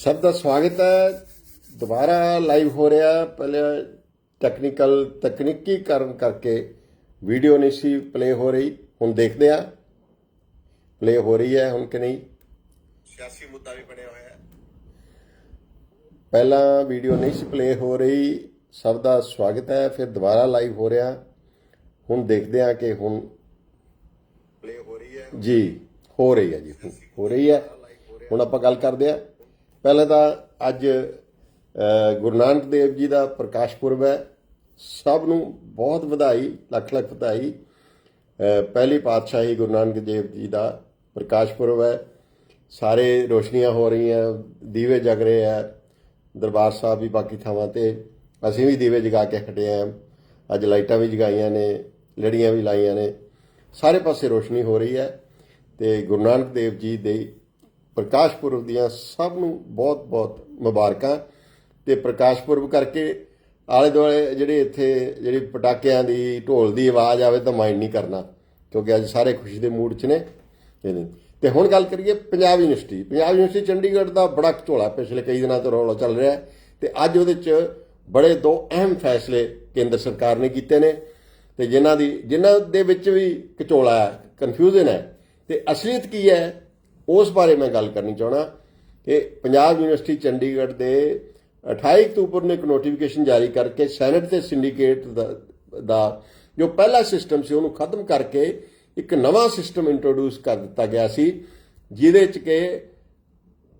ਸਭ ਦਾ ਸਵਾਗਤ ਹੈ। ਦੁਬਾਰਾ ਲਾਈਵ ਹੋ ਰਿਹਾ ਪਹਿਲੇ ਟੈਕਨੀਕਲ ਤਕਨੀਕੀ ਕਾਰਨ ਕਰਕੇ ਵੀਡੀਓ ਨਹੀਂ ਸੀ ਪਲੇ ਹੋ ਰਹੀ। ਹੁਣ ਦੇਖਦੇ ਆ ਪਲੇ ਹੋ ਰਹੀ ਹੈ ਹੁਣ ਕਿ ਨਹੀਂ। ਸਿਆਸੀ ਮੁੱਦਾ ਵੀ ਬਣਿਆ ਹੋਇਆ ਹੈ। ਪਹਿਲਾਂ ਵੀਡੀਓ ਨਹੀਂ ਸੀ ਪਲੇ ਹੋ ਰਹੀ। ਸਭ ਦਾ ਸਵਾਗਤ ਹੈ। ਫਿਰ ਦੁਬਾਰਾ ਲਾਈਵ ਹੋ ਰਿਹਾ। ਹੁਣ ਦੇਖਦੇ ਆ ਕਿ ਹੁਣ ਪਲੇ ਹੋ ਰਹੀ ਹੈ। ਜੀ ਹੋ ਰਹੀ ਹੈ ਜੀ। ਹੋ ਰਹੀ ਹੈ। ਹੁਣ ਆਪਾਂ ਗੱਲ ਕਰਦੇ ਆ ਪਹਿਲਾਂ ਤਾਂ ਅੱਜ ਗੁਰੂ ਨਾਨਕ ਦੇਵ ਜੀ ਦਾ ਪ੍ਰਕਾਸ਼ ਪੁਰਬ ਹੈ। ਸਭ ਨੂੰ ਬਹੁਤ ਵਧਾਈ, ਲੱਖ ਲੱਖ ਵਧਾਈ। ਪਹਿਲੀ ਪਾਤਸ਼ਾਹੀ ਗੁਰੂ ਨਾਨਕ ਦੇਵ ਜੀ ਦਾ ਪ੍ਰਕਾਸ਼ ਪੁਰਬ ਹੈ। ਸਾਰੇ ਰੋਸ਼ਨੀਆਂ ਹੋ ਰਹੀਆਂ, ਦੀਵੇ ਜਗ ਰਹੇ ਆ ਦਰਬਾਰ ਸਾਹਿਬ ਵੀ ਬਾਕੀ ਥਾਵਾਂ ਤੇ। ਅਸੀਂ ਵੀ ਦੀਵੇ ਜਗਾ ਕੇ ਹਟੇ ਆ ਅੱਜ ਲਾਈਟਾਂ ਵੀ ਜਗਾਈਆਂ ਨੇ, ਲੜੀਆਂ ਵੀ ਲਾਈਆਂ ਨੇ। ਸਾਰੇ ਪਾਸੇ ਰੋਸ਼ਨੀ ਹੋ ਰਹੀ ਹੈ ਤੇ ਗੁਰੂ ਨਾਨਕ ਦੇਵ ਜੀ ਦੇ ਪ੍ਰਕਾਸ਼ ਪੁਰਬ ਦੀਆਂ ਸਭ ਨੂੰ ਬਹੁਤ-ਬਹੁਤ ਮੁਬਾਰਕਾਂ ਤੇ ਪ੍ਰਕਾਸ਼ ਪੁਰਬ ਕਰਕੇ ਆਲੇ ਦੁਆਲੇ ਜਿਹੜੇ ਇੱਥੇ ਜਿਹੜੀ ਪਟਾਕਿਆਂ ਦੀ, ਢੋਲ ਦੀ ਆਵਾਜ਼ ਆਵੇ ਤਾਂ ਮਾਈਂਡ ਨਹੀਂ ਕਰਨਾ, ਕਿਉਂਕਿ ਅੱਜ ਸਾਰੇ ਖੁਸ਼ੀ ਦੇ ਮੂਡ 'ਚ ਨੇ। ਇਹ ਤੇ ਹੁਣ ਗੱਲ ਕਰੀਏ ਪੰਜਾਬ ਯੂਨੀਵਰਸਿਟੀ। ਪੰਜਾਬ ਯੂਨੀਵਰਸਿਟੀ ਚੰਡੀਗੜ੍ਹ ਦਾ ਬੜਾ ਝੋਲਾ ਪਿਛਲੇ ਕਈ ਦਿਨਾਂ ਤੋਂ ਰੌਲਾ ਚੱਲ ਰਿਹਾ ਹੈ ਤੇ ਅੱਜ ਉਹਦੇ 'ਚ ਬੜੇ ਦੋ ਅਹਿਮ ਫੈਸਲੇ ਕੇਂਦਰ ਸਰਕਾਰ ਨੇ ਕੀਤੇ ਨੇ ਤੇ ਜਿਨ੍ਹਾਂ ਦੀ, ਜਿਨ੍ਹਾਂ ਦੇ ਵਿੱਚ ਵੀ ਘਚੋਲਾ ਹੈ ਕਨਫਿਊਜ਼ਨ ਹੈ। ਤੇ ਅਸਲੀਅਤ ਕੀ ਹੈ? ਉਸ ਬਾਰੇ ਮੈਂ ਗੱਲ ਕਰਨੀ ਚਾਹਣਾ ਕਿ ਪੰਜਾਬ ਯੂਨੀਵਰਸਿਟੀ ਚੰਡੀਗੜ੍ਹ ਦੇ 28 ਅਕਤੂਬਰ ਨੂੰ ਇੱਕ ਨੋਟੀਫਿਕੇਸ਼ਨ ਜਾਰੀ ਕਰਕੇ ਸੈਨੇਟ ਤੇ ਸਿੰਡੀਕੇਟ ਦਾ ਜੋ ਪਹਿਲਾ ਸਿਸਟਮ ਸੀ ਉਹਨੂੰ ਖਤਮ ਕਰਕੇ ਇੱਕ ਨਵਾਂ ਸਿਸਟਮ ਇੰਟਰੋਡਿਊਸ ਕਰ ਦਿੱਤਾ ਗਿਆ ਸੀ, ਜਿਹਦੇ ਚ ਕਿ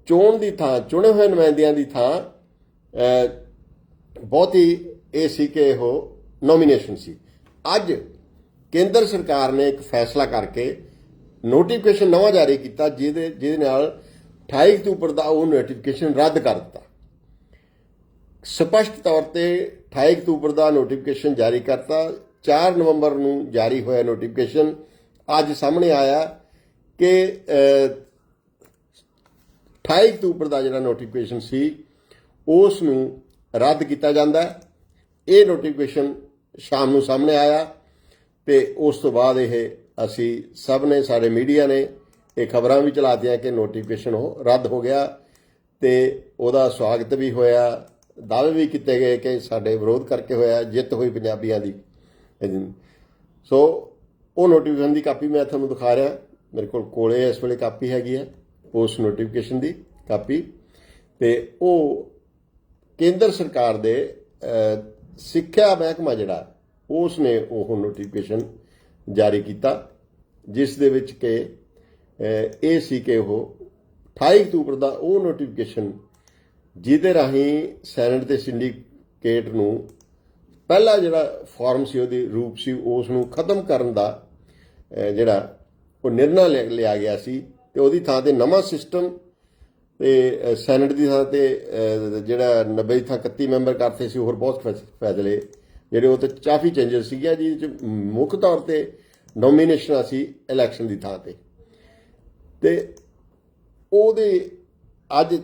ਚੋਣ ਦੀ ਥਾਂ, ਚੁਣੇ ਹੋਏ ਨੁਮਾਇੰਦਿਆਂ ਦੀ ਥਾਂ ਬਹੁਤ ਹੀ ਇਹ ਸੀ ਕਿ ਉਹ ਨੋਮੀਨੇਸ਼ਨ ਸੀ। ਅੱਜ ਕੇਂਦਰ ਸਰਕਾਰ ਨੇ ਇੱਕ ਫੈਸਲਾ ਕਰਕੇ ਨੋਟੀਫਿਕੇਸ਼ਨ ਨਵਾਂ ਜਾਰੀ ਕੀਤਾ ਜਿਹਦੇ ਜਿਹਦੇ ਨਾਲ 28 ਅਕਤੂਬਰ ਦਾ ਉਹ ਨੋਟੀਫਿਕੇਸ਼ਨ ਰੱਦ ਕਰ ਦਿੱਤਾ। ਸਪਸ਼ਟ ਤੌਰ ਤੇ 28 ਅਕਤੂਬਰ ਦਾ ਨੋਟੀਫਿਕੇਸ਼ਨ ਜਾਰੀ ਕਰਤਾ। 4 ਨਵੰਬਰ ਨੂੰ ਜਾਰੀ ਹੋਇਆ ਨੋਟੀਫਿਕੇਸ਼ਨ ਅੱਜ ਸਾਹਮਣੇ ਆਇਆ ਕਿ ਅਹ, 28 ਅਕਤੂਬਰ ਦਾ ਜਿਹੜਾ ਨੋਟੀਫਿਕੇਸ਼ਨ ਸੀ ਉਸ ਨੂੰ ਰੱਦ ਕੀਤਾ ਜਾਂਦਾ। ਹੈ ਇਹ ਨੋਟੀਫਿਕੇਸ਼ਨ ਸ਼ਾਮ ਨੂੰ ਸਾਹਮਣੇ ਆਇਆ ਤੇ ਉਸ ਤੋਂ ਬਾਅਦ ਇਹ ਅਸੀਂ ਸਭ ਨੇ ਸਾਡੇ ਮੀਡੀਆ ਨੇ ਇਹ ਖਬਰਾਂ ਵੀ ਚਲਾਤੀਆਂ ਕਿ ਨੋਟੀਫਿਕੇਸ਼ਨ ਉਹ ਰੱਦ ਹੋ ਗਿਆ ਤੇ ਉਹਦਾ ਸਵਾਗਤ ਵੀ ਹੋਇਆ, ਦਾਅਵੇ ਵੀ ਕੀਤੇ ਗਏ ਕਿ ਸਾਡੇ ਵਿਰੋਧ ਕਰਕੇ ਹੋਇਆ, ਜਿੱਤ ਹੋਈ ਪੰਜਾਬੀਆਂ ਦੀ। ਸੋ ਉਹ ਨੋਟੀਫਿਕੇਸ਼ਨ ਦੀ ਕਾਪੀ ਮੈਂ ਤੁਹਾਨੂੰ ਦਿਖਾ ਰਿਹਾ। ਮੇਰੇ ਕੋਲ ਕੋਲੇ ਇਸ ਵੇਲੇ ਕਾਪੀ ਹੈਗੀ ਹੈ, ਉਸ ਨੋਟੀਫਿਕੇਸ਼ਨ ਦੀ ਕਾਪੀ। ਤੇ ਉਹ ਕੇਂਦਰ ਸਰਕਾਰ ਦੇ ਸਿੱਖਿਆ ਮਹਿਕਮਾ ਜਿਹੜਾ ਉਸ ਨੇ ਉਹ ਨੋਟੀਫਿਕੇਸ਼ਨ ਜਾਰੀ ਕੀਤਾ। ਜਿਸ ਦੇ ਵਿੱਚ ਕਿ ਇਹ ਸੀ ਕਿ ਉਹ 28 ਅਕਤੂਬਰ ਦਾ ਉਹ ਨੋਟੀਫਿਕੇਸ਼ਨ ਜਿਹਦੇ ਰਾਹੀਂ ਸੈਨੇਟ ਤੇ ਸਿੰਡੀਕੇਟ ਨੂੰ ਪਹਿਲਾ ਜਿਹੜਾ ਫਾਰਮ ਸੀ ਉਹਦੀ ਰੂਪ ਸੀ ਉਸ ਨੂੰ ਖਤਮ ਕਰਨ ਦਾ ਜਿਹੜਾ ਉਹ ਨਿਰਣਾ ਲਿਆ ਲਿਆ ਗਿਆ ਸੀ ਤੇ ਉਹਦੀ ਥਾਂ ਤੇ ਨਵਾਂ ਸਿਸਟਮ ਤੇ ਅਹ, ਸੈਨੇਟ ਦੀ ਥਾਂ ਤੇ ਜਿਹੜਾ 90 ਦੀ ਥਾਂ 31 ਮੈਂਬਰ ਕਰਤੇ ਸੀ ਹੋਰ ਬਹੁਤ ਫੈਸ- ਫੈਸਲੇ ਜਿਹੜੇ ਉਹ ਤੇ ਕਾਫੀ ਚੇਂਜਸ ਸੀਗੇ ਜਿਹਦੇ ਚ ਮੁੱਖ ਤੌਰ ਤੇ ਨੋਮੀਨੇਸ਼ਨਾਂ ਸੀ ਇਲੈਕਸ਼ਨ ਦੀ ਥਾਂ ਤੇ। ਤੇ ਉਹਦੇ ਅੱਜ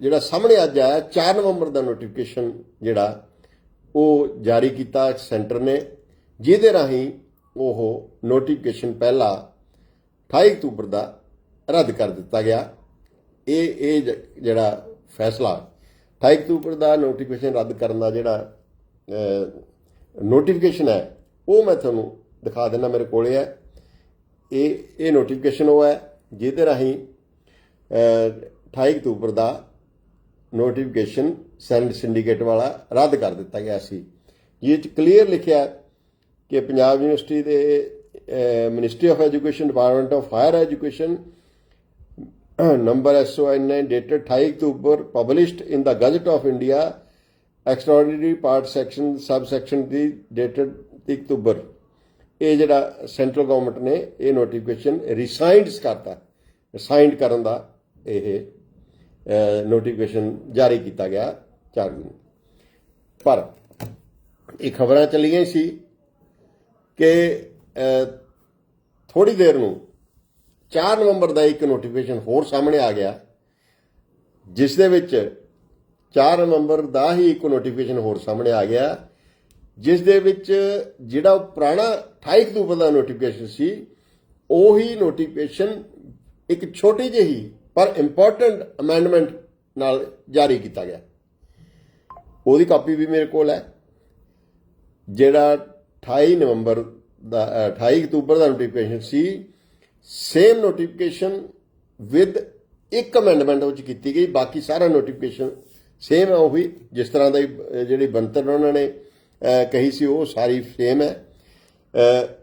ਜਿਹੜਾ ਸਾਹਮਣੇ ਅੱਜ ਆਇਆ 4 ਨਵੰਬਰ ਦਾ ਨੋਟੀਫਿਕੇਸ਼ਨ ਜਿਹੜਾ, ਉਹ ਜਾਰੀ ਕੀਤਾ, ਸੈਂਟਰ ਨੇ। ਜਿਹਦੇ ਰਾਹੀਂ ਉਹ ਨੋਟੀਫਿਕੇਸ਼ਨ ਪਹਿਲਾ 28 ਅਕਤੂਬਰ ਦਾ ਰੱਦ ਕਰ ਦਿੱਤਾ ਗਿਆ। ਇਹ ਇਹ ਜਿਹੜਾ ਫੈਸਲਾ 28 ਅਕਤੂਬਰ ਦਾ ਨੋਟੀਫਿਕੇਸ਼ਨ ਰੱਦ ਕਰਨ ਦਾ ਜਿਹੜਾ ਨੋਟੀਫਿਕੇਸ਼ਨ ਹੈ, ਉਹ ਮੈਂ ਤੁਹਾਨੂੰ ਦਿਖਾ ਦਿੰਦਾ ਮੇਰੇ ਕੋਲੇ ਹੈ। ਇਹ ਇਹ ਨੋਟੀਫਿਕੇਸ਼ਨ ਉਹ ਹੈ ਜਿਹਦੇ ਰਾਹੀਂ ਅਹ, 28 ਅਕਤੂਬਰ ਦਾ ਨੋਟੀਫਿਕੇਸ਼ਨ ਸੈਨੇਟ ਸਿੰਡੀਕੇਟ ਵਾਲਾ ਰੱਦ ਕਰ ਦਿੱਤਾ ਗਿਆ ਸੀ। ਜਿਹ ਚ ਕਲੀਅਰ ਲਿਖਿਆ ਕਿ ਪੰਜਾਬ ਯੂਨੀਵਰਸਿਟੀ ਦੇ Ministry of Education Department of Higher Education number SON dated 28 published in the gazette of India India part section sub section the dated 30 ਅਕਤੂਬਰ। ਇਹ ਜਿਹੜਾ ਸੈਂਟਰਲ ਗਵਰਨਮੈਂਟ ਨੇ ਇਹ ਨੋਟੀਫਿਕੇਸ਼ਨ ਰਿਸਾਈਨਡ ਕਰਤਾ। ਰਿਸਾਈਨਡ ਕਰਨ ਦਾ ਇਹ ਨੋਟੀਫਿਕੇਸ਼ਨ ਜਾਰੀ ਕੀਤਾ ਗਿਆ ਚਾਰ ਦਿਨ ਪਰ ਇਹ ਖਬਰਾਂ ਚੱਲੀਆਂ ਸੀ ਕਿ ਥੋੜੀ ਦੇਰ ਨੂੰ 4 ਨਵੰਬਰ ਦਾ ਇੱਕ ਨੋਟੀਫਿਕੇਸ਼ਨ ਹੋਰ ਸਾਹਮਣੇ ਆ ਗਿਆ, ਜਿਸ ਦੇ ਵਿੱਚ 4 ਨਵੰਬਰ ਦਾ ਹੀ ਇੱਕ ਨੋਟੀਫਿਕੇਸ਼ਨ ਹੋਰ ਸਾਹਮਣੇ ਆ ਗਿਆ, ਜਿਸ ਦੇ ਵਿੱਚ ਜਿਹੜਾ ਪੁਰਾਣਾ 28 ਅਕਤੂਬਰ ਦਾ ਨੋਟੀਫਿਕੇਸ਼ਨ ਸੀ। ਉਹੀ ਨੋਟੀਫਿਕੇਸ਼ਨ ਇੱਕ ਛੋਟੀ ਜਿਹੀ ਪਰ ਇੰਪੋਰਟੈਂਟ ਅਮੈਂਡਮੈਂਟ ਨਾਲ ਜਾਰੀ ਕੀਤਾ ਗਿਆ। ਉਹਦੀ ਕਾਪੀ ਵੀ ਮੇਰੇ ਕੋਲ ਹੈ। ਜਿਹੜਾ 28 ਨਵੰਬਰ ਦਾ ਅ, 28 ਅਕਤੂਬਰ ਦਾ ਨੋਟੀਫਿਕੇਸ਼ਨ ਸੀ ਸੇਮ ਨੋਟੀਫਿਕੇਸ਼ਨ ਵਿਦ ਇੱਕ ਅਮੈਂਡਮੈਂਟ ਵਿੱਚ ਕੀਤੀ ਗਈ। ਬਾਕੀ ਸਾਰਾ ਨੋਟੀਫਿਕੇਸ਼ਨ ਸੇਮ ਹੈ ਉਹੀ ਜਿਸ ਤਰ੍ਹਾਂ ਦਾ ਜਿਹੜੀ ਬੰਤਰ ਉਹਨਾਂ ਨੇ ਕਹੀ ਸੀ ਉਹ ਸਾਰੀ ਸੇਮ ਹੈ।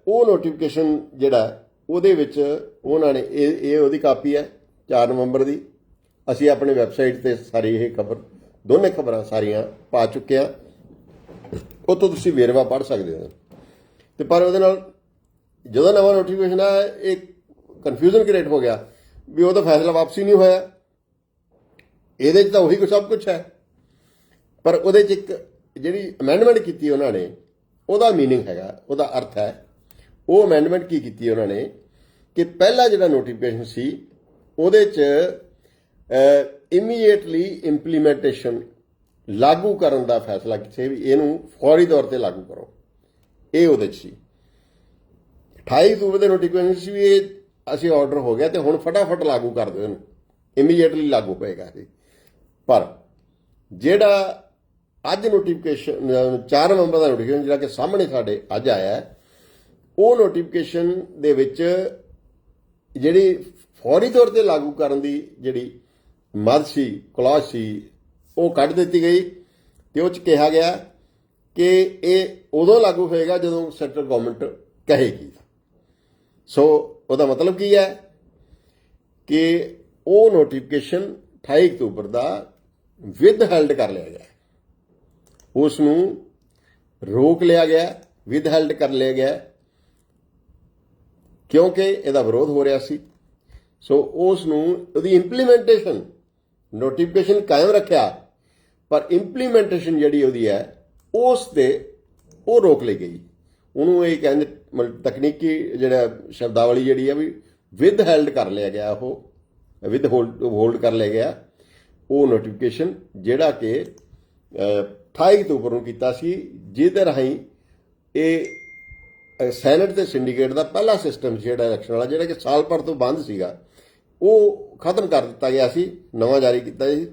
ਉਹ ਨੋਟੀਫਿਕੇਸ਼ਨ ਜਿਹੜਾ ਉਹਦੇ ਵਿੱਚ ਉਹਨਾਂ ਨੇ ਇਹ ਇਹ ਉਹਦੀ ਕਾਪੀ ਹੈ 4 ਨਵੰਬਰ ਦੀ। ਅਸੀਂ ਆਪਣੇ ਵੈਬਸਾਈਟ ਤੇ ਸਾਰੀ ਇਹ ਖਬਰ, ਦੋਨੇ ਖਬਰਾਂ ਸਾਰੀਆਂ ਪਾ ਚੁੱਕੇ ਹਾਂ। ਉਹ ਤੋਂ ਤੁਸੀਂ ਵੇਰਵਾ ਪੜ੍ਹ ਸਕਦੇ ਹੋ। ਤੇ ਪਰ ਉਹਦੇ ਨਾਲ ਜਦੋਂ ਨਵਾਂ ਨੋਟੀਫਿਕੇਸ਼ਨ ਆਇਆ, ਇਹ ਕਨਫਿਊਜ਼ਨ ਕ੍ਰੀਏਟ ਹੋ ਗਿਆ ਵੀ ਉਹਦਾ ਫੈਸਲਾ ਵਾਪਸੀ ਨਹੀਂ ਹੋਇਆ। ਇਹਦੇ 'ਚ ਤਾਂ ਉਹੀ ਸਭ ਕੁਝ ਹੈ। ਪਰ ਉਹਦੇ 'ਚ ਇੱਕ ਜਿਹੜੀ ਅਮੈਂਡਮੈਂਟ ਕੀਤੀ ਉਹਨਾਂ ਨੇ ਉਹਦਾ मीनिंग ਹੈਗਾ ਉਹਦਾ ਅਰਥ ਹੈ ਉਹ ਅਮੈਂਡਮੈਂਟ ਕੀ ਕੀਤੀ ਉਹਨਾਂ ਨੇ ਕਿ ਪਹਿਲਾ ਜਿਹੜਾ ਨੋਟੀਫਿਕੇਸ਼ਨ ਸੀ ਉਹਦੇ 'ਚ ਇਮੀਡੀਏਟਲੀ ਇੰਪਲੀਮੈਂਟੇਸ਼ਨ ਲਾਗੂ ਕਰਨ ਦਾ ਫੈਸਲਾ ਕਿਸੇ ਵੀ ਇਹਨੂੰ ਫੌਰੀ ਤੌਰ ਤੇ ਲਾਗੂ ਕਰੋ ਇਹ ਉਹਦੇ 'ਚ ਸੀ 28 ਅਕਤੂਬਰ ਦੇ ਨੋਟੀਫਿਕੇਸ਼ਨ ਸੀ ਵੀ ਇਹ ਅਸੀਂ ਆਰਡਰ ਹੋ ਗਿਆ ਤੇ ਹੁਣ ਫਟਾਫਟ ਲਾਗੂ ਕਰ ਦਿਓ ਇਹਨੂੰ ਇਮੀਡੀਏਟਲੀ ਲਾਗੂ ਹੋਏਗਾ ਇਹ ਪਰ ਜਿਹੜਾ ਅੱਜ ਨੋਟੀਫਿਕੇਸ਼ਨ 4 ਨਵੰਬਰ ਦਾ ਨੋਟੀਫਿਕੇਸ਼ਨ ਜਿਹੜਾ ਕਿ ਸਾਹਮਣੇ ਸਾਡੇ ਅੱਜ ਆਇਆ ਹੈ, ਉਹ ਨੋਟੀਫਿਕੇਸ਼ਨ ਦੇ ਵਿੱਚ ਜਿਹੜੀ ਫੌਰੀ ਤੌਰ ਤੇ ਲਾਗੂ ਕਰਨ ਦੀ ਜਿਹੜੀ ਮਦ ਸੀ, ਕਲੌਜ਼ ਸੀ, ਉਹ ਕੱਢ ਦਿੱਤੀ ਗਈ ਤੇ ਉਹ ਚ ਕਿਹਾ ਗਿਆ ਕਿ ਇਹ ਉਦੋਂ ਲਾਗੂ ਹੋਏਗਾ ਜਦੋਂ ਸੈਂਟਰਲ ਗਵਰਨਮੈਂਟ ਕਹੇਗੀ। ਸੋ ਉਹਦਾ ਮਤਲਬ ਕੀ ਹੈ ਕਿ ਉਹ ਨੋਟੀਫਿਕੇਸ਼ਨ 28 ਅਕਤੂਬਰ ਦਾ ਵਿਦ ਹੈਲਡ ਕਰ ਲਿਆ ਗਿਆ। ਉਸ ਨੂੰ ਰੋਕ ਲਿਆ ਗਿਆ ਵਿਦ ਹੈਲਡ ਕਰ ਲਿਆ ਗਿਆ, ਕਿਉਂਕਿ ਇਹਦਾ ਵਿਰੋਧ ਹੋ ਰਿਹਾ ਸੀ। ਸੋ ਉਸ ਨੂੰ ਉਹਦੀ ਇੰਪਲੀਮੈਂਟੇਸ਼ਨ ਨੋਟੀਫਿਕੇਸ਼ਨ ਕਾਇਮ ਰੱਖਿਆ, ਪਰ ਇੰਪਲੀਮੈਂਟੇਸ਼ਨ ਜਿਹੜੀ ਉਹਦੀ ਹੈ, ਉਸ ਤੇ ਉਹ ਰੋਕ ਲਈ ਗਈ। ਉਹਨੂੰ ਇਹ ਕਹਿੰਦੇ, ਮਤਲਬ ਤਕਨੀਕੀ ਜਿਹੜਾ ਸ਼ਬਦਾਵਲੀ ਜਿਹੜੀ ਹੈ ਵੀ ਵਿਦ ਹੈਲਡ ਕਰ ਲਿਆ ਗਿਆ, ਉਹ ਵਿਦ ਹੋਲਡ ਕਰ ਲਿਆ ਗਿਆ। ਉਹ ਨੋਟੀਫਿਕੇਸ਼ਨ ਜਿਹੜਾ ਕਿ 28 ਅਕਤੂਬਰ ਨੂੰ ਕੀਤਾ ਸੀ ਜਿਹਦੇ ਰਾਹੀਂ ਇਹ ਅਹ, ਸੈਨੇਟ ਤੇ ਸਿੰਡੀਕੇਟ ਦਾ ਪਹਿਲਾ ਸਿਸਟਮ ਜਿਹੜਾ ਇਲੈਕਸ਼ਨ ਵਾਲਾ ਜਿਹੜਾ ਕਿ ਸਾਲ ਭਰ ਤੋਂ ਬੰਦ ਸੀਗਾ ਉਹ ਖਤਮ ਕਰ ਦਿੱਤਾ ਗਿਆ ਸੀ ਨਵਾਂ ਜਾਰੀ ਕੀਤਾ ਸੀ।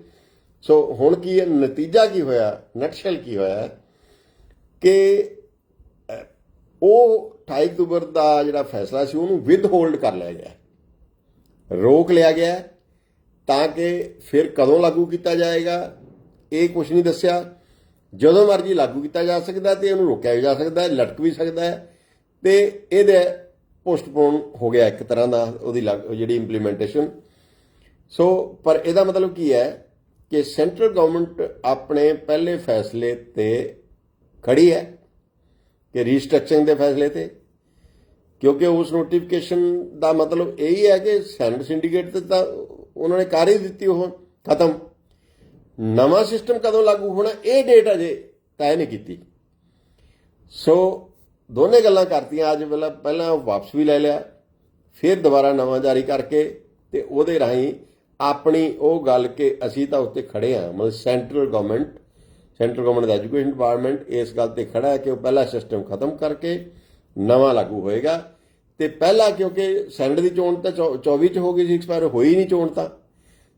ਸੋ ਹੁਣ ਕੀ ਹੈ ਨਤੀਜਾ ਕੀ ਹੋਇਆ ਨਟਸ਼ਲ ਕੀ ਹੋਇਆ ਕਿ ਉਹ 28 ਅਕਤੂਬਰ ਦਾ ਜਿਹੜਾ ਫੈਸਲਾ ਸੀ ਉਹਨੂੰ ਵਿਦ ਹੋਲਡ ਕਰ ਲਿਆ ਗਿਆ ਰੋਕ ਲਿਆ ਗਿਆ ਤਾਂ ਕਿ ਫਿਰ ਕਦੋਂ ਲਾਗੂ ਕੀਤਾ ਜਾਏਗਾ ਇਹ ਕੁਝ ਨਹੀਂ ਦੱਸਿਆ। ਜਦੋਂ ਮਰਜ਼ੀ ਲਾਗੂ ਕੀਤਾ ਜਾ ਸਕਦਾ ਤੇ ਇਹਨੂੰ ਰੋਕਿਆ ਵੀ ਜਾ ਸਕਦਾ ਹੈ ਲਟਕ ਵੀ ਸਕਦਾ ਹੈ। ਤੇ ਇਹਦੇ ਪੋਸਟਪੋਨ ਹੋ ਗਿਆ ਇੱਕ ਤਰ੍ਹਾਂ ਦਾ, ਉਹਦੀ ਲਾਗ- ਜਿਹੜੀ ਇੰਪਲੀਮੈਂਟੇਸ਼ਨ ਸੋ ਪਰ ਇਹਦਾ ਮਤਲਬ ਕੀ ਹੈ ਕਿ ਸੈਂਟਰਲ ਗਵਰਨਮੈਂਟ ਆਪਣੇ ਪਹਿਲੇ ਫੈਸਲੇ ਤੇ ਖੜੀ ਹੈ ਕਿ ਰੀਸਟ੍ਰਕਚਰਿੰਗ ਦੇ ਫੈਸਲੇ ਤੇ, ਕਿਉਂਕਿ ਉਸ ਨੋਟੀਫਿਕੇਸ਼ਨ ਦਾ ਮਤਲਬ ਇਹ ਹੀ ਹੈ ਕਿ ਸੈਨੇਟ ਸਿੰਡੀਕੇਟ ਤੇ ਤਾਂ ਉਹਨਾਂ ਨੇ ਕਰ ਹੀ ਦਿੱਤੀ, ਉਹ ਖਤਮ। ਨਵਾਂ ਸਿਸਟਮ ਕਦੋਂ ਲਾਗੂ ਹੋਣਾ, ਇਹ ਡੇਟ ਅਜੇ ਤੈਅ ਨਹੀਂ ਕੀਤੀ। ਸੋ ਦੋਨੇ ਗੱਲਾਂ ਕਰਤੀਆਂ, ਅੱਜ ਪਹਿਲਾਂ ਪਹਿਲਾਂ ਵਾਪਸ ਵੀ ਲੈ ਲਿਆ, ਫਿਰ ਦੁਬਾਰਾ ਨਵਾਂ ਜਾਰੀ ਕਰਕੇ ਤੇ ਉਹਦੇ ਰਾਹੀਂ ਆਪਣੀ ਉਹ ਗੱਲ ਕਿ ਅਸੀਂ ਤਾਂ ਉੱਤੇ ਖੜੇ ਆ ਮਤਲਬ ਸੈਂਟਰਲ ਗਵਰਨਮੈਂਟ ਸੈਂਟਰਲ ਗਵਰਨਮੈਂਟ ਦਾ ਐਜੂਕੇਸ਼ਨ ਡਿਪਾਰਟਮੈਂਟ ਇਸ ਗੱਲ ਤੇ ਖੜਾ ਹੈ ਕਿ ਉਹ ਪਹਿਲਾ ਸਿਸਟਮ ਖਤਮ ਕਰਕੇ ਨਵਾਂ ਲਾਗੂ ਹੋਏਗਾ। ਤੇ ਪਹਿਲਾ ਕਿਉਂਕਿ ਸੈਨੇਟ ਦੀ ਚੋਣ ਤਾਂ ਚੌ- 24 ਚ ਹੋ ਗਈ ਸੀ ਐਕਸਪਾਇਰ ਹੋਈ ਨਹੀਂ ਚੋਣ ਤਾਂ।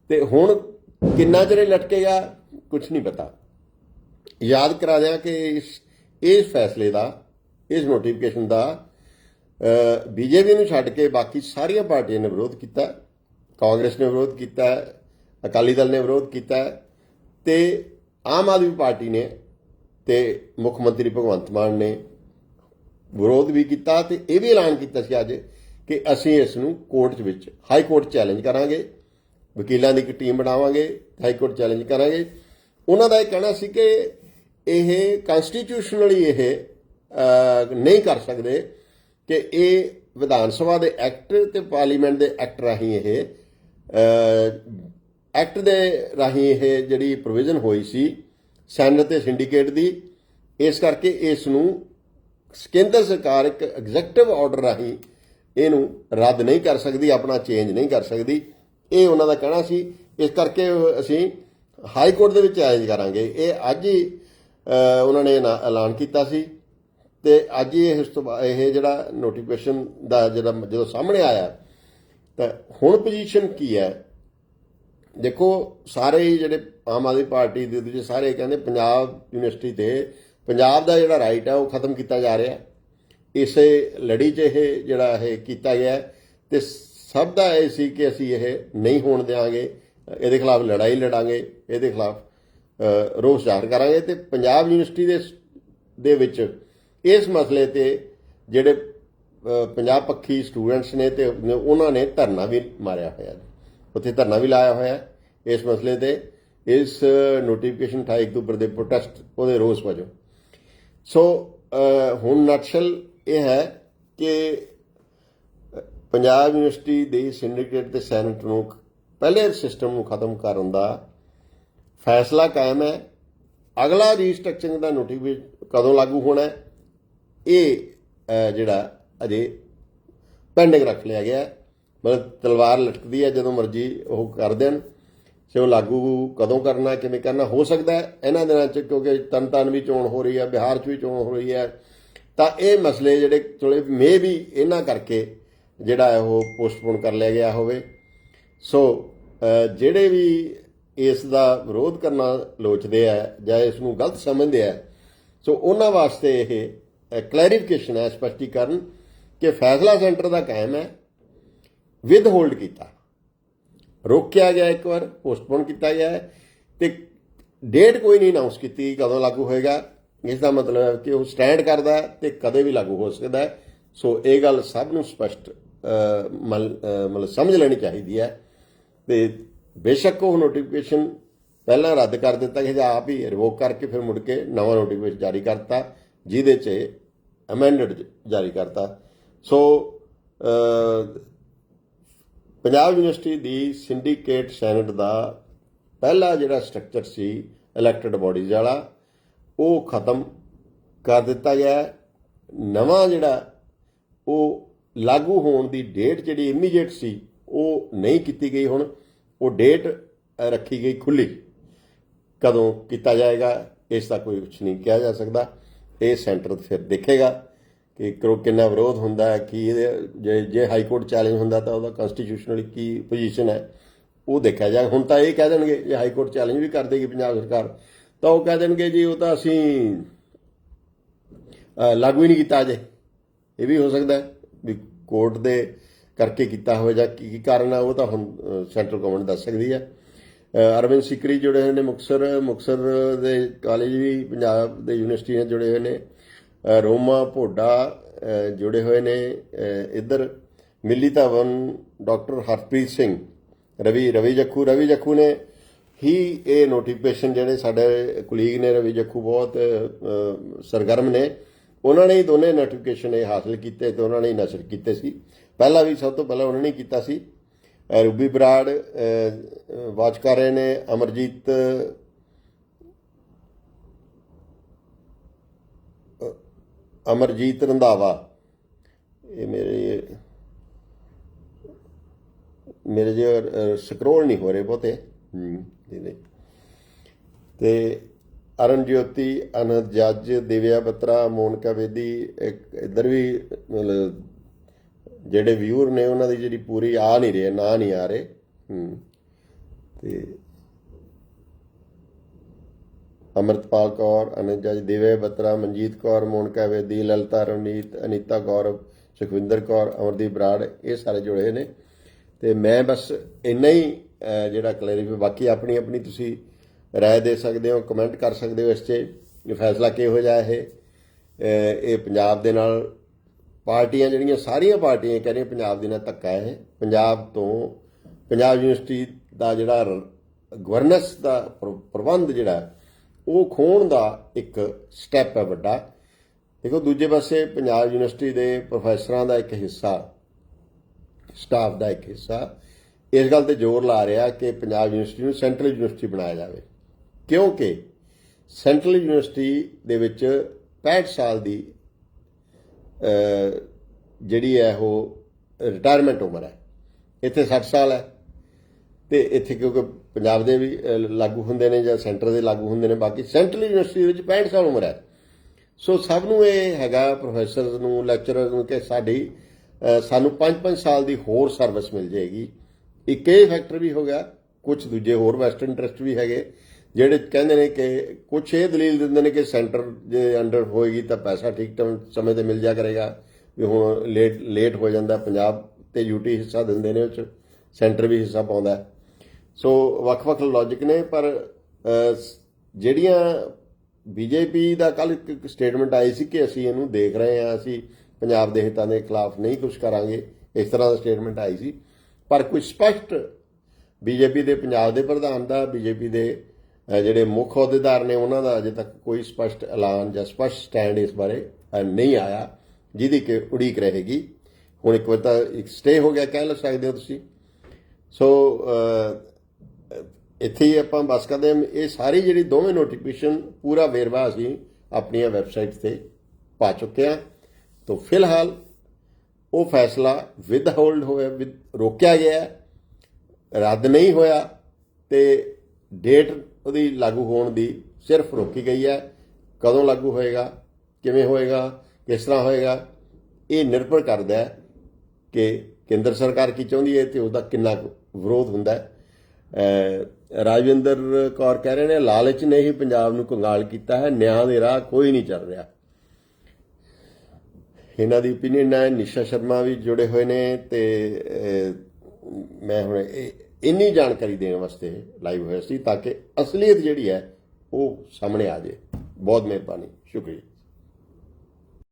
ਤੇ ਹੁਣ ਕਿੰਨਾ ਚਿਰ ਲਟਕੇਗਾ ਕੁਝ ਨਹੀਂ ਪਤਾ। ਯਾਦ ਕਰਾ ਦਿਆਂ ਕਿ ਇਸ ਇਸ ਫੈਸਲੇ ਦਾ, ਇਸ ਨੋਟੀਫਿਕੇਸ਼ਨ ਦਾ ਬੀਜੇਪੀ ਨੂੰ ਛੱਡ ਕੇ ਬਾਕੀ ਸਾਰੀਆਂ ਪਾਰਟੀਆਂ ਨੇ ਵਿਰੋਧ ਕੀਤਾ, ਕਾਂਗਰਸ ਨੇ ਵਿਰੋਧ ਕੀਤਾ, ਅਕਾਲੀ ਦਲ ਨੇ ਵਿਰੋਧ ਕੀਤਾ, ਤੇ ਆਮ ਆਦਮੀ ਪਾਰਟੀ ਨੇ ਤੇ ਮੁੱਖ ਮੰਤਰੀ ਭਗਵੰਤ ਮਾਨ ਨੇ ਵਿਰੋਧ ਵੀ ਕੀਤਾ ਤੇ ਇਹ ਵੀ ਐਲਾਨ ਕੀਤਾ ਸੀ ਅੱਜ ਕਿ ਅਸੀਂ ਇਸ ਨੂੰ ਕੋਰਟ ਵਿੱਚ, ਹਾਈ ਕੋਰਟ ਚੈਲੰਜ ਕਰਾਂਗੇ। ਵਕੀਲਾਂ ਦੀ ਇੱਕ ਟੀਮ ਬਣਾਵਾਂਗੇ, ਹਾਈ ਕੋਰਟ ਚੈਲੰਜ ਕਰਾਂਗੇ। ਉਹਨਾਂ ਦਾ ਇਹ ਕਹਿਣਾ ਸੀ ਕਿ ਇਹ ਕਨਸਟੀਟਿਊਸ਼ਨਲੀ ਇਹ ਨਹੀਂ ਕਰ ਸਕਦੇ ਕਿ ਇਹ ਵਿਧਾਨ ਸਭਾ ਦੇ ਐਕਟ ਤੇ ਪਾਰਲੀਮੈਂਟ ਦੇ ਐਕਟ ਰਾਹੀਂ ਇਹ ਐਕਟ ਦੇ ਰਾਹੀਂ ਇਹ ਜਿਹੜੀ ਪ੍ਰੋਵੀਜ਼ਨ ਹੋਈ ਸੀ ਸੈਨੇਟ ਤੇ ਸਿੰਡੀਕੇਟ ਦੀ, ਇਸ ਕਰਕੇ ਇਸ ਨੂੰ ਕੇਂਦਰ ਸਰਕਾਰ ਇੱਕ ਐਗਜ਼ੈਕਟਿਵ ਆਰਡਰ ਰਾਹੀਂ ਇਹਨੂੰ ਰੱਦ ਨਹੀਂ ਕਰ ਸਕਦੀ, ਆਪਣਾ ਚੇਂਜ ਨਹੀਂ ਕਰ ਸਕਦੀ। ਇਹ ਉਹਨਾਂ ਦਾ ਕਹਿਣਾ ਸੀ। ਇਸ ਕਰਕੇ ਅਸੀਂ ਹਾਈ ਕੋਰਟ ਦੇ ਵਿੱਚ ਚੈਲੰਜ ਕਰਾਂਗੇ। ਇਹ ਅੱਜ ਹੀ ਉਹਨਾਂ ਨੇ ਐਲਾਨ ਕੀਤਾ ਸੀ ਤੇ ਅੱਜ ਹੀ ਇਸ ਤੋਂ ਬਾ- ਇਹ ਜਿਹੜਾ ਨੋਟੀਫਿਕੇਸ਼ਨ ਦਾ ਜਿਹੜਾ ਜਦੋਂ ਸਾਹਮਣੇ ਆਇਆ, ਤਾਂ ਹੁਣ ਪੋਜੀਸ਼ਨ ਕੀ ਹੈ? ਦੇਖੋ, ਸਾਰੇ ਹੀ ਜਿਹੜੇ ਆਮ ਆਦਮੀ ਪਾਰਟੀ ਦੇ ਦੂਜੇ ਸਾਰੇ ਕਹਿੰਦੇ ਪੰਜਾਬ ਯੂਨੀਵਰਸਿਟੀ ਤੇ ਪੰਜਾਬ ਦਾ ਜਿਹੜਾ ਰਾਈਟ ਹੈ ਉਹ ਖਤਮ ਕੀਤਾ ਜਾ ਰਿਹਾ। ਇਸੇ ਲੜੀ 'ਚ ਇਹ ਜਿਹੜਾ ਇਹ ਕੀਤਾ ਗਿਆ ਹੈ ਤੇ ਸਭ ਦਾ ਇਹ ਸੀ ਕਿ ਅਸੀਂ ਇਹ ਨਹੀਂ ਹੋਣ ਦੇਵਾਂਗੇ ਇਹਦੇ ਖਿਲਾਫ ਲੜਾਈ ਲੜਾਂਗੇ, ਇਹਦੇ ਖਿਲਾਫ ਰੋਸ ਜ਼ਾਹਰ ਕਰਾਂਗੇ ਤੇ ਪੰਜਾਬ ਯੂਨੀਵਰਸਿਟੀ ਦੇ ਦੇ ਵਿੱਚ ਇਸ ਮਸਲੇ ਤੇ ਜਿਹੜੇ ਪੰਜਾਬ ਪੱਖੀ ਸਟੂਡੈਂਟਸ ਨੇ ਤੇ ਉਹਨਾਂ ਨੇ ਧਰਨਾ ਵੀ ਮਾਰਿਆ ਹੋਇਆ ਉੱਥੇ ਧਰਨਾ ਵੀ ਲਾਇਆ ਹੋਇਆ ਇਸ ਮਸਲੇ ਤੇ। ਇਸ ਨੋਟੀਫਿਕੇਸ਼ਨ 28 ਅਕਤੂਬਰ ਦੇ ਪ੍ਰੋਟੈਸਟ ਉਹਦੇ ਰੋਸ ਵਜੋਂ। ਸੋ ਹੁਣ ਨਕਸ਼ਲ ਇਹ ਹੈ ਕਿ ਪੰਜਾਬ ਯੂਨੀਵਰਸਿਟੀ ਦੇ ਸਿੰਡੀਕੇਟ ਤੇ ਸੈਨੇਟ ਨੂੰ ਪਹਿਲੇ ਸਿਸਟਮ ਨੂੰ ਖਤਮ ਕਰਨ ਦਾ ਫੈਸਲਾ ਕਾਇਮ ਹੈ। ਅਗਲਾ ਰੀਸਟਰਕਚਰਿੰਗ ਦਾ ਨੋਟੀਫਿਕੇਸ਼ਨ ਕਦੋਂ ਲਾਗੂ ਹੋਣਾ ਹੈ, ਇਹ ਜਿਹੜਾ ਅਜੇ ਪੈਂਡਿੰਗ ਰੱਖ ਲਿਆ ਗਿਆ ਮਤਲਬ ਤਲਵਾਰ ਲਟਕਦੀ ਹੈ ਜਦੋਂ ਮਰਜ਼ੀ ਉਹ ਕਰ ਦੇਣ। ਸੇ ਉਹ ਲਾਗੂ ਕਦੋਂ ਕਰਨਾ, ਕਿਵੇਂ ਕਰਨਾ ਹੋ ਸਕਦਾ ਹੈ, ਇਹਨਾਂ ਦਿਨਾਂ 'ਚ ਕਿਉਂਕਿ ਤਨਤਨ ਵੀ ਚੋਣ ਹੋ ਰਹੀ ਹੈ, ਬਿਹਾਰ 'ਚ ਵੀ ਚੋਣ ਹੋ ਰਹੀ ਹੈ। ਤਾਂ ਇਹ ਮਸਲੇ ਜਿਹੜੇ ਥੋੜੇ ਮੇ ਵੀ ਇਹਨਾਂ ਕਰਕੇ ਜਿਹੜਾ ਹੈ ਉਹ ਪੋਸਟਪੋਨ ਕਰ ਲਿਆ ਗਿਆ ਹੋਵੇ। ਸੋ ਜਿਹੜੇ ਵੀ ਇਸ ਦਾ ਵਿਰੋਧ ਕਰਨਾ ਲੋਚਦੇ ਆ ਜਾਂ ਇਸ ਨੂੰ ਗਲਤ ਸਮਝਦੇ ਆ ਸੋ ਉਹਨਾਂ ਵਾਸਤੇ ਇਹ ਕਲੈਰੀਫਿਕੇਸ਼ਨ ਹੈ ਸਪਸ਼ਟੀਕਰਨ ਕਿ ਫੈਸਲਾ ਸੈਂਟਰ ਦਾ ਕਾਇਮ ਹੈ ਵਿਦ ਹੋਲਡ ਕੀਤਾ। ਰੋਕਿਆ ਗਿਆ ਇੱਕ ਵਾਰ ਪੋਸਟਪੋਨ ਕੀਤਾ ਗਿਆ ਹੈ ਤੇ ਡੇਟ ਕੋਈ ਨਹੀਂ ਅਨਾਉਂਸ ਕੀਤੀ ਕਦੋਂ ਲਾਗੂ ਹੋਏਗਾ। ਇਸ ਦਾ ਮਤਲਬ ਹੈ ਕਿ ਉਹ ਸਟੈਂਡ ਕਰਦਾ ਹੈ ਤੇ ਕਦੇ ਵੀ ਲਾਗੂ ਹੋ ਸਕਦਾ ਹੈ। ਸੋ ਇਹ ਗੱਲ ਸਭ ਨੂੰ ਸਪਸ਼ਟ ਮਤਲਬ ਸਮਝ ਲੈਣੀ ਚਾਹੀਦੀ ਹੈ ਤੇ ਬੇਸ਼ੱਕ ਉਹ ਨੋਟੀਫਿਕੇਸ਼ਨ ਪਹਿਲਾਂ ਰੱਦ ਕਰ ਦਿੱਤਾ ਗਿਆ ਜਾਂ ਆਪ ਹੀ ਰਿਵੋਕ ਕਰਕੇ ਫਿਰ ਮੁੜ ਕੇ ਨਵਾਂ ਨੋਟੀਫਿਕੇਸ਼ਨ ਜਾਰੀ ਕਰਤਾ, ਜਿਹਦੇ 'ਚ ਅਮੈਂਡਡ ਜਾਰੀ ਕਰਤਾ। ਸੋ ਪੰਜਾਬ ਯੂਨੀਵਰਸਿਟੀ ਦੀ ਸਿੰਡੀਕੇਟ ਸੈਨੇਟ ਦਾ ਪਹਿਲਾ ਜਿਹੜਾ ਸਟਰਕਚਰ ਸੀ ਇਲੈਕਟਡ ਬਾਡੀਜ਼ ਵਾਲਾ, ਉਹ ਖਤਮ ਕਰ ਦਿੱਤਾ ਗਿਆ। ਨਵਾਂ ਜਿਹੜਾ ਉਹ ਲਾਗੂ ਹੋਣ ਦੀ ਡੇਟ ਜਿਹੜੀ ਇਮੀਡੀਏਟ ਸੀ, ਉਹ ਨਹੀਂ ਕੀਤੀ ਗਈ ਹੁਣ। ਉਹ ਡੇਟ ਰੱਖੀ ਗਈ ਖੁੱਲੀ ਕਦੋਂ ਕੀਤਾ ਜਾਏਗਾ, ਇਸ ਦਾ ਕੋਈ ਕੁਝ ਨਹੀਂ ਕਿਹਾ ਜਾ ਸਕਦਾ। ਇਹ ਸੈਂਟਰ ਫਿਰ ਦੇਖੇਗਾ ਕਿ ਕਰੋ ਕਿੰਨਾ ਵਿਰੋਧ ਹੁੰਦਾ ਹੈ, ਕਿ ਇਹਦੇ, ਜੇ ਜੇ ਹਾਈ ਕੋਰਟ ਚੈਲੰਜ ਹੁੰਦਾ ਤਾਂ ਉਹਦਾ ਕਨਸਟੀਟਿਊਸ਼ਨਲੀ ਕੀ ਪੋਜੀਸ਼ਨ ਹੈ, ਉਹ ਦੇਖਿਆ ਜਾਏ। ਹੁਣ ਤਾਂ ਇਹ ਕਹਿ ਦੇਣਗੇ, ਜੇ ਹਾਈ ਕੋਰਟ ਚੈਲੰਜ ਵੀ ਕਰ ਦੇਗੀ ਪੰਜਾਬ ਸਰਕਾਰ, ਤਾਂ ਉਹ ਕਹਿ ਦੇਣਗੇ ਜੀ, ਉਹ ਤਾਂ ਅਸੀਂ ਲਾਗੂ ਹੀ ਨਹੀਂ ਕੀਤਾ ਅਜੇ। ਇਹ ਵੀ ਹੋ ਸਕਦਾ ਹੈ। ਵੀ ਕੋਰਟ ਦੇ ਕਰਕੇ ਕੀਤਾ ਹੋਵੇ ਜਾਂ ਕੀ ਕੀ ਕਾਰਨ ਆ, ਉਹ ਤਾਂ ਹੁਣ ਸੈਂਟਰਲ ਗਵਰਨਮੈਂਟ ਦੱਸ ਸਕਦੀ ਹੈ ਅਰਵਿੰਦ ਸਿਕਰੀ ਜੁੜੇ ਹੋਏ ਨੇ ਮੁਕਸਰ ਮੁਕਸਰ ਦੇ ਕਾਲਜ ਵੀ ਪੰਜਾਬ ਦੇ ਯੂਨੀਵਰਸਿਟੀ ਨਾਲ ਜੁੜੇ ਹੋਏ ਨੇ। ਰੋਮਾ ਭੋਡਾ ਜੁੜੇ ਹੋਏ ਨੇ। ਇੱਧਰ ਮਿੱਲੀ ਧਵਨ ਡਾਕਟਰ ਹਰਪ੍ਰੀਤ ਸਿੰਘ, ਰਵੀ ਰਵੀ ਜੱਖੂ ਰਵੀ ਜੱਖੂ ਨੇ ਹੀ ਇਹ ਨੋਟੀਫਿਕੇਸ਼ਨ ਜਿਹੜੇ ਸਾਡੇ ਕੁਲੀਗ ਨੇ, ਰਵੀ ਜੱਖੂ ਬਹੁਤ ਸਰਗਰਮ ਨੇ। ਉਹਨਾਂ ਨੇ ਹੀ ਦੋਨੇ ਨੋਟੀਫਿਕੇਸ਼ਨ ਇਹ ਹਾਸਲ ਕੀਤੇ ਤੇ ਉਹਨਾਂ ਨੇ ਹੀ ਨਸ਼ਰ ਕੀਤੇ ਸੀ। ਪਹਿਲਾਂ ਵੀ ਸਭ ਤੋਂ ਪਹਿਲਾਂ ਉਹਨਾਂ ਨੇ ਕੀਤਾ ਸੀ। ਰੂਬੀ ਬਰਾੜ ਅ, ਵਾਚ ਕਰ ਰਹੇ ਨੇ। ਅਮਰਜੀਤ ਅਮਰਜੀਤ ਰੰਧਾਵਾ। ਇਹ ਮੇਰੇ ਮੇਰੇ ਜੇ ਸਕਰੋਲ ਨਹੀਂ ਹੋ ਰਹੇ ਬਹੁਤੇ। ਹੂੰ ਇਹਦੇ। ਤੇ ਅਰਨ ਜੋਤੀ, ਅਨੰਦ ਜੱਜ, ਦਿਵਿਆ ਬਤਰਾ, ਮੋਨਕਾ ਵੇਦੀ ਇੱਕ ਇੱਧਰ ਵੀ ਮਤਲਬ ਜਿਹੜੇ ਵਿਊਰ ਨੇ ਉਹਨਾਂ ਦੀ ਜਿਹੜੀ ਪੂਰੀ ਆ ਨਹੀਂ ਰਹੇ, ਨਾ ਨਹੀਂ ਆ ਰਹੇ। ਹੂੰ। ਤੇ ਅਮਰਤਪਾਲ ਕੌਰ, ਅਨੰਦ ਜੱਜ, ਦਿਵਿਆ ਬਤਰਾ, ਮਨਜੀਤ ਕੌਰ, ਮੋਨਕਾ ਬੇਦੀ, ਲਲਤਾ ਰਵਨੀਤ, ਅਨੀਤਾ ਗੌਰਵ ਸੁਖਵਿੰਦਰ ਕੌਰ, ਅਮਰਦੀਪ ਬਰਾੜ, ਇਹ ਸਾਰੇ ਜੁੜੇ ਨੇ। ਤੇ ਮੈਂ ਬਸ ਇੰਨਾ ਹੀ ਜਿਹੜਾ ਕਲੈਰੀਫਾਈ, ਬਾਕੀ ਆਪਣੀ ਆਪਣੀ ਤੁਸੀਂ ਰਾਏ ਦੇ ਸਕਦੇ ਹੋ ਕਮੈਂਟ ਕਰ ਸਕਦੇ ਹੋ ਇਸ 'ਚ। ਇਹ ਫੈਸਲਾ ਕਿਹੋ ਜਿਹਾ ਇਹ? ਇਹ ਪੰਜਾਬ ਦੇ ਨਾਲ ਪਾਰਟੀਆਂ ਜਿਹੜੀਆਂ ਸਾਰੀਆਂ ਪਾਰਟੀਆਂ ਕਹਿ ਰਹੀਆਂ ਪੰਜਾਬ ਦੇ ਨਾਲ ਧੱਕਾ ਹੈ। ਪੰਜਾਬ ਤੋਂ ਪੰਜਾਬ ਯੂਨੀਵਰਸਿਟੀ ਦਾ ਜਿਹੜਾ ਗਵਰਨੈਂਸ ਦਾ ਪ੍ਰਬੰਧ ਜਿਹੜਾ, ਉਹ ਖੋਣ ਦਾ ਇੱਕ ਸਟੈਪ ਹੈ ਵੱਡਾ। ਦੇਖੋ, ਦੂਜੇ ਪਾਸੇ ਪੰਜਾਬ ਯੂਨੀਵਰਸਿਟੀ ਦੇ ਪ੍ਰੋਫੈਸਰਾਂ ਦਾ ਇੱਕ ਹਿੱਸਾ ਸਟਾਫ ਦਾ ਇੱਕ ਹਿੱਸਾ, ਇਸ ਗੱਲ ਤੇ ਜ਼ੋਰ ਲਾ ਰਿਹਾ ਕਿ ਪੰਜਾਬ ਯੂਨੀਵਰਸਿਟੀ ਨੂੰ ਸੈਂਟਰਲ ਯੂਨੀਵਰਸਿਟੀ ਬਣਾਇਆ ਜਾਵੇ। ਕਿਉਂਕਿ ਸੈਂਟਰਲ ਯੂਨੀਵਰਸਿਟੀ ਦੇ ਵਿੱਚ 65 ਸਾਲ ਦੀ ਜਿਹੜੀ ਹੈ ਉਹ ਰਿਟਾਇਰਮੈਂਟ ਉਮਰ ਹੈ। ਇੱਥੇ 60 ਸਾਲ ਹੈ। ਤੇ ਇੱਥੇ ਕਿਉਂਕਿ ਪੰਜਾਬ ਦੇ ਵੀ ਲਾਗੂ ਹੁੰਦੇ ਨੇ ਜਾਂ ਸੈਂਟਰ ਦੇ ਲਾਗੂ ਹੁੰਦੇ ਨੇ, ਬਾਕੀ ਸੈਂਟਰਲ ਯੂਨੀਵਰਸਿਟੀ ਦੇ ਵਿੱਚ 65 ਸਾਲ ਉਮਰ ਹੈ। ਸੋ ਸਭ ਨੂੰ ਇਹ ਹੈਗਾ ਪ੍ਰੋਫੈਸਰਸ ਨੂੰ ਲੈਕਚਰਰ ਨੂੰ ਕਿ ਸਾਡੀ ਸਾਨੂੰ 5-5 ਸਾਲ ਦੀ ਹੋਰ ਸਰਵਿਸ ਮਿਲ ਜਾਏਗੀ। ਇੱਕ ਇਹ ਫੈਕਟਰ ਵੀ ਹੋ ਗਿਆ ਕੁਝ ਦੂਜੇ ਹੋਰ ਵੈਸਟਰਨ ਇੰਟਰਸਟ ਵੀ ਹੈਗੇ। ਜਿਹੜੇ ਕਹਿੰਦੇ ਨੇ ਕਿ ਕੁਝ ਇਹ ਦਲੀਲ ਦਿੰਦੇ ਨੇ ਕਿ ਸੈਂਟਰ ਦੇ ਅੰਡਰ ਹੋਏਗੀ ਤਾਂ ਪੈਸਾ ਠੀਕ ਟਾਈਮ ਸਮੇਂ ਤੇ ਮਿਲ ਜਾ ਕਰੇਗਾ। ਵੀ ਹੁਣ ਲੇਟ ਲੇਟ ਹੋ ਜਾਂਦਾ ਪੰਜਾਬ ਤੇ ਯੂਟੀ ਹਿੱਸਾ ਦਿੰਦੇ ਨੇ ਉਹ ਚ ਸੈਂਟਰ ਵੀ ਹਿੱਸਾ ਪਾਉਂਦਾ ਸੋ ਵੱਖ-ਵੱਖ ਲੌਜੀਕ ਨੇ ਪਰ ਅਹ, ਜਿਹੜੀਆਂ ਬੀਜੇਪੀ ਦਾ ਕੱਲ ਇੱਕ ਸਟੇਟਮੈਂਟ ਆਈ ਸੀ ਕਿ ਅਸੀਂ ਇਹਨੂੰ ਦੇਖ ਰਹੇ ਹਾਂ ਅਸੀਂ ਪੰਜਾਬ ਦੇ ਹਿੱਤਾਂ ਦੇ ਖਿਲਾਫ ਨਹੀਂ ਕੁਝ ਕਰਾਂਗੇ ਇਸ ਤਰ੍ਹਾਂ ਦਾ ਸਟੇਟਮੈਂਟ ਆਈ ਸੀ। ਪਰ ਕੋਈ ਸਪਸ਼ਟ ਬੀਜੇਪੀ ਦੇ ਪੰਜਾਬ ਦੇ ਪ੍ਰਧਾਨ ਦਾ ਬੀਜੇਪੀ ਦੇ ਜਿਹੜੇ ਮੁੱਖ ਅਹੁਦੇਦਾਰ ਨੇ ਉਹਨਾਂ ਦਾ ਅਜੇ ਤੱਕ ਕੋਈ ਸਪਸ਼ਟ ਐਲਾਨ ਜਾਂ ਸਪਸ਼ਟ ਸਟੈਂਡ ਇਸ ਬਾਰੇ ਨਹੀਂ ਆਇਆ, ਜਿਹਦੀ ਕਿ ਉਡੀਕ ਰਹੇਗੀ। ਹੁਣ ਇੱਕ ਵਾਰ ਤਾਂ ਇੱਕ ਸਟੇ ਹੋ ਗਿਆ, ਕਹਿ ਲਓ ਸਕਦੇ ਹੋ ਤੁਸੀਂ। ਸੋ ਇੱਥੇ ਹੀ ਆਪਾਂ ਬਸ ਕਰਦੇ ਹਾਂ, ਇਹ ਸਾਰੀ ਜਿਹੜੀ ਦੋਵੇਂ ਨੋਟੀਫਿਕੇਸ਼ਨ ਪੂਰਾ ਵੇਰਵਾ ਅਸੀਂ ਆਪਣੀਆਂ ਵੈਬਸਾਈਟ ਤੇ ਪਾ ਚੁੱਕੇ ਹਾਂ। ਤੋਂ ਫਿਲਹਾਲ ਉਹ ਫੈਸਲਾ ਵਿਦ ਹੋਲਡ ਹੋਇਆ, with ਰੋਕਿਆ ਗਿਆ ਰੱਦ ਨਹੀਂ ਹੋਇਆ ਤੇ ਡੇਟ ਉਹਦੀ ਲਾਗੂ ਹੋਣ ਦੀ ਸਿਰਫ ਰੋਕੀ ਗਈ ਹੈ। ਕਦੋਂ ਲਾਗੂ ਹੋਏਗਾ? ਕਿਵੇਂ ਹੋਏਗਾ? ਕਿਸ ਤਰ੍ਹਾਂ ਹੋਏਗਾ? ਇਹ ਨਿਰਭਰ ਕਰਦਾ ਹੈ ਕਿ ਕੇਂਦਰ ਸਰਕਾਰ ਕੀ ਚਾਹੁੰਦੀ ਹੈ ਤੇ ਉਹਦਾ ਕਿੰਨਾ ਕੁ ਵਿਰੋਧ ਹੁੰਦਾ ਹੈ। ਰਾਜਵਿੰਦਰ ਕੌਰ ਕਹਿ ਰਹੇ ਨੇ, ਲਾਲਚ ਨੇ ਹੀ ਪੰਜਾਬ ਨੂੰ ਕੰਗਾਲ ਕੀਤਾ ਹੈ। ਨਿਆਂ ਦੇ ਰਾਹ ਕੋਈ ਨਹੀਂ ਚੱਲ ਰਿਹਾ। ਇਹਨਾਂ ਦੀ opinion ਹੈ। ਨਿਸ਼ਾ ਸ਼ਰਮਾ ਵੀ ਜੁੜੇ ਹੋਏ ਨੇ ਤੇ ਮੈਂ ਹੁਣ ਇਹ- ਇੰਨੀ ਜਾਣਕਾਰੀ ਦੇਣ ਵਾਸਤੇ ਲਾਈਵ ਹੋਇਆ ਸੀ ਤਾਂ ਕਿ ਅਸਲੀਅਤ ਜਿਹੜੀ ਹੈ ਉਹ ਸਾਹਮਣੇ ਆ ਜਾਏ। ਬਹੁਤ ਮਿਹਰਬਾਨੀ। ਸ਼ੁਕਰੀਆ।